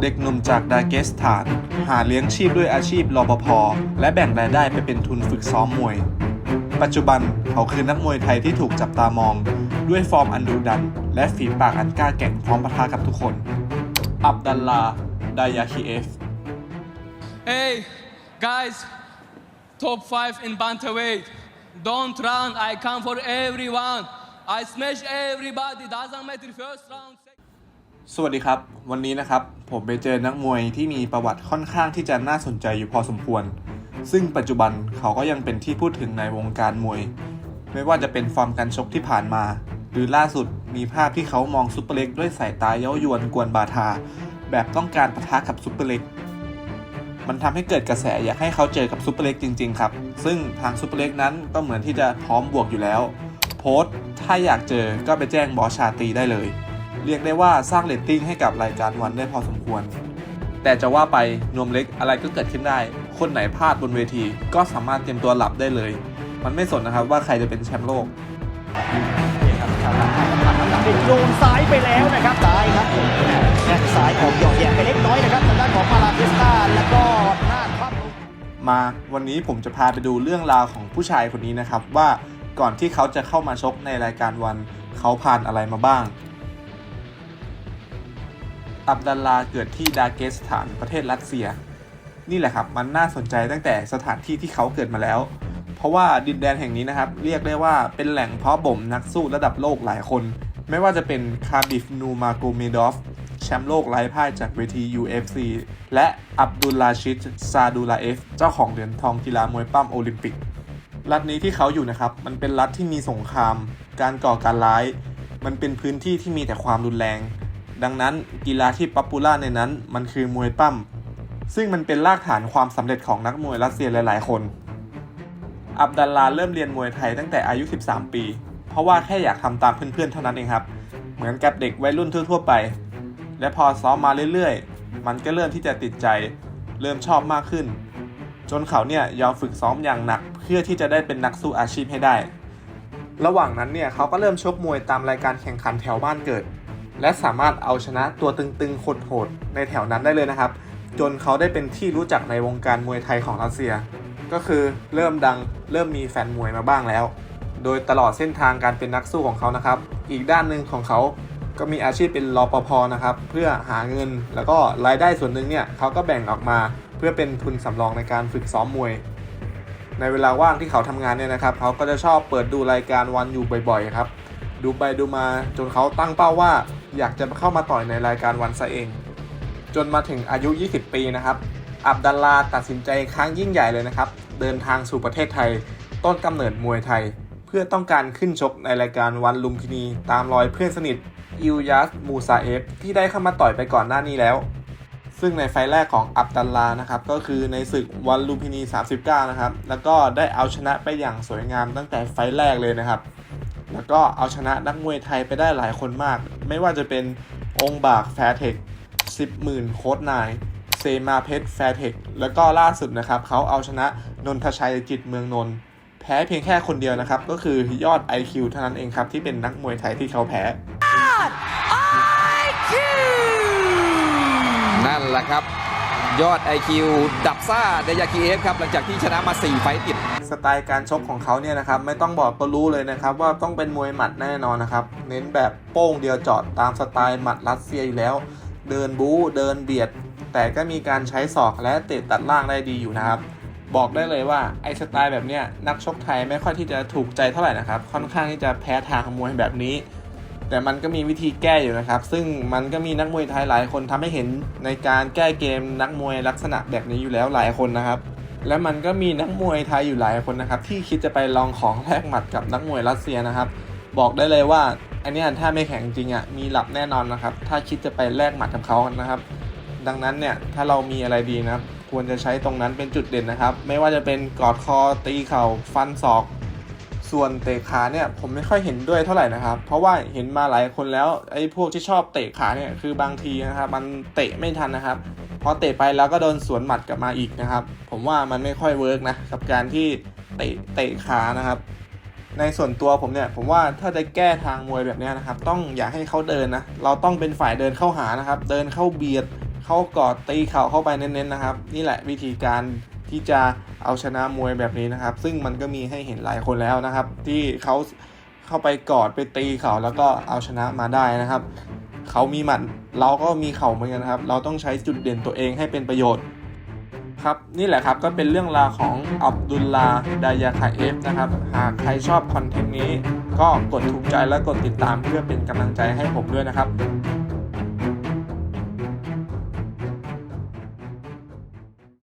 เด็กหนุ่มจากดาเกสถาน หาเลี้ยงชีพด้วยอาชีพรปภและแบ่งรายได้ไปเป็นทุนฝึกซ้อมมวย ปัจจุบันเขาคือนักมวยไทยที่ถูกจับตามอง ด้วยฟอร์มอันดุดัน และฝีปากอันกล้าแกร่งพร้อมปะทะกับทุกคน อับดัลลา ดายาคีเอฟ Hey, guys, top five in bantamweight. Don't run. I come for everyone. I smash everybody. Doesn't matter first round. สวัสดีครับ วันนี้นะครับผมไปเจอนักมวยที่มีประวัติค่อนข้างที่จะน่าสนใจอยู่พอสมควร ซึ่งปัจจุบันเขาก็ยังเป็นที่พูดถึงในวงการมวย ไม่ว่าจะเป็นฟอร์มการชกที่ผ่านมา หรือล่าสุดมีภาพที่เขามองซุปเปอร์เล็กด้วยสายตาเย้ายวนกวนบาทา แบบต้องการปะทะกับซุปเปอร์เล็กมันทำให้เกิดกระแสอยากให้เขาเจอกับซุปเปอร์เล็กจริง ๆ ครับ ซึ่งทางซุปเปอร์เล็กนั้นก็เหมือนที่จะพร้อมบวกอยู่แล้ว โพสต์ถ้าอยากเจอก็ไปแจ้งบอสชาตีได้เลย เรียกได้ว่าสร้างเรตติ้งให้กับรายการวันได้พอสมควร แต่จะว่าไปนวมเล็กอะไรก็เกิดขึ้นได้ คนไหนพลาดบนเวที ก็สามารถเตรียมตัวหลับได้เลย มันไม่สนนะครับว่าใครจะเป็นแชมป์โลกติดโดนซ้ายไปแล้วนะครับซ้ายครับแข้งซ้ายออกหยอกแยกไปเล็กน้อยนะครับทางด้านของมาลาเทสตาแล้วก็หน้าคว่ำมาวันนี้ผมจะพาไปดูเรื่องราวของผู้ชายคนนี้นะครับว่าก่อนที่เขาจะเข้ามาชกในรายการวันเขาผ่านอะไรมาบ้าง อับดัลลาเกิดที่ดาเกสถานประเทศรัสเซีย นี่แหละครับมันน่าสนใจตั้งแต่สถานที่ที่เขาเกิดมาแล้ว เพราะว่าดินแดนแห่งนี้นะครับ เรียกได้ว่าเป็นแหล่งเพาะบ่มนักสู้ระดับโลกหลายคน ไม่ว่าจะเป็นคาบิฟนูมาโกเมดอฟแชมป์โลกไร้พ่ายจากเวที UFC และอับดุลลาชิดซาดูลาเอฟ เจ้าของเหรียญทองกีฬามวยปั้มโอลิมปิก รัฐนี้ที่เขาอยู่นะครับ มันเป็นรัฐที่มีสงคราม การก่อการร้าย มันเป็นพื้นที่ที่มีแต่ความรุนแรง ดังนั้นกีฬาที่ป๊อปปูล่าในนั้นมันคือมวยปั้ม ซึ่งมันเป็นรากฐานความสำเร็จของนักมวยรัสเซียหลาย ๆ คน อับดัลลาเริ่มเรียนมวยไทยตั้งแต่อายุ 13 ปี เพราะว่าแค่อยากทำตามเพื่อน ๆ เท่านั้นเองครับ เหมือนกับเด็กวัยรุ่นทั่ว ๆ ไป และพอซ้อมมาเรื่อย ๆ มันก็เริ่มที่จะติดใจ เริ่มชอบมากขึ้น จนเขาเนี่ยยอมฝึกซ้อมอย่างหนัก เพื่อที่จะได้เป็นนักสู้อาชีพให้ได้ ระหว่างนั้นเนี่ยเขาก็เริ่มชกมวยตามรายการแข่งขันแถวบ้านเกิด และสามารถเอาชนะตัวตึงๆโหดๆในแถวนั้นได้เลยนะครับ จนเขาได้เป็นที่รู้จักในวงการมวยไทยของรัสเซีย ก็คือเริ่มดังเริ่มมีแฟนมวยมาบ้างแล้ว โดยตลอดเส้นทางการเป็นนักสู้ของเขานะครับ อีกด้านหนึ่งของเขาก็มีอาชีพเป็นรปภนะครับเพื่อหาเงินแล้วก็รายได้ส่วนหนึ่งเนี่ยเขาก็แบ่งออกมาเพื่อเป็นทุนสำรองในการฝึกซ้อมมวย ในเวลาว่างที่เขาทำงานเนี่ยนะครับเขาก็จะชอบเปิดดูรายการวันอยู่บ่อยๆครับดูไปดูมาจนเขาตั้งเป้าว่า อยากจะเข้ามาต่อยในรายการวันซะเอง จนมาถึงอายุ 20 ปีนะครับ อับดัลลาตัดสินใจครั้งยิ่งใหญ่เลยนะครับ เดินทางสู่ประเทศไทย ต้นกำเนิดมวยไทย เพื่อต้องการขึ้นชกในรายการวันลุมพินี ตามรอยเพื่อนสนิทอิลยัสมูซาเอฟที่ได้เข้ามาต่อยไปก่อนหน้านี้แล้ว ซึ่งในไฟแรกของอับดัลลานะครับ ก็คือในศึกวันลุมพินี 39 นะครับ แล้วก็ได้เอาชนะไปอย่างสวยงามตั้งแต่ไฟแรกเลยนะครับ แล้วก็เอาชนะนักมวยไทยไปได้หลายคนมาก ไม่ว่าจะเป็นองค์บากแฟร์เทคสิบหมื่นโค้ดนายเซมาเพชรแฟร์เทคแล้วก็ล่าสุดนะครับเขาเอาชนะนนทชัยจิตเมืองนนท์แพ้เพียงแค่คนเดียวนะครับ ก็คือยอด IQ เท่านั้นเองครับ ที่เป็นนักมวยไทยที่เขาแพ้นั่นแหละครับ ยอด IQ ดับซ่าเดยากิเอฟครับหลังจากที่ชนะมา 4 ไฟต์ติด สไตล์การชกของเขาเนี่ยนะครับไม่ต้องบอกก็รู้เลยนะครับว่าต้องเป็นมวยหมัดแน่นอนนะครับ เน้นแบบโป้งเดียวจอดตามสไตล์หมัดรัสเซียอยู่แล้ว เดินบู๊เดินเบียด แต่ก็มีการใช้ศอกและเตะตัดล่างได้ดีอยู่นะครับบอกได้เลยว่าไอสไตล์แบบเนี้ยนักชกไทยไม่ค่อยที่จะถูกใจเท่าไหร่นะครับ ค่อนข้างที่จะแพ้ทางมวยแบบนี้ แต่มันก็มีวิธีแก้อยู่นะครับ ซึ่งมันก็มีนักมวยไทยหลายคนทำให้เห็นในการแก้เกมนักมวยลักษณะแบบนี้อยู่แล้วหลายคนนะครับ และมันก็มีนักมวยไทยอยู่หลายคนนะครับ ที่คิดจะไปลองของแลกหมัดกับนักมวยรัสเซียนะครับ บอกได้เลยว่าอันนี้ถ้าไม่แข็งจริงอะมีหลับแน่นอนนะครับ ถ้าคิดจะไปแลกหมัดกับเขานะครับ ดังนั้นเนี่ยถ้าเรามีอะไรดีนะครับควรจะใช้ตรงนั้นเป็นจุดเด่นนะครับ ไม่ว่าจะเป็นกอดคอตีเข่าฟันศอก ส่วนเตะขาเนี่ยผมไม่ค่อยเห็นด้วยเท่าไหร่นะครับ เพราะว่าเห็นมาหลายคนแล้วไอ้พวกที่ชอบเตะขาเนี่ยคือบางทีนะครับมันเตะไม่ทันนะครับพอเตะไปแล้วก็โดนสวนหมัดกลับมาอีกนะครับ ผมว่ามันไม่ค่อยเวิร์กนะกับการที่เตะเตะขานะครับ ในส่วนตัวผมเนี่ยผมว่าถ้าจะแก้ทางมวยแบบนี้นะครับ ต้องอย่าให้เขาเดินนะเราต้องเป็นฝ่ายเดินเข้าหานะครับ เดินเข้าเบียดเข้ากอดตีเข่าเข้าไปเน้นๆนะครับ นี่แหละวิธีการ ที่จะเอาชนะมวยแบบนี้นะครับ ซึ่งมันก็มีให้เห็นหลายคนแล้วนะครับ ที่เขาเข้าไปกอดไปตีเขาแล้วก็เอาชนะมาได้นะครับ เขามีหมัดเราก็มีเข่าเหมือนกันครับ เราต้องใช้จุดเด่นตัวเองให้เป็นประโยชน์ครับนี่แหละครับก็เป็นเรื่องราวของอับดุลลาดายาคาเอฟนะครับ หากใครชอบคอนเทนต์นี้ ก็กดถูกใจและกดติดตามเพื่อเป็นกำลังใจให้ผมด้วยนะครับ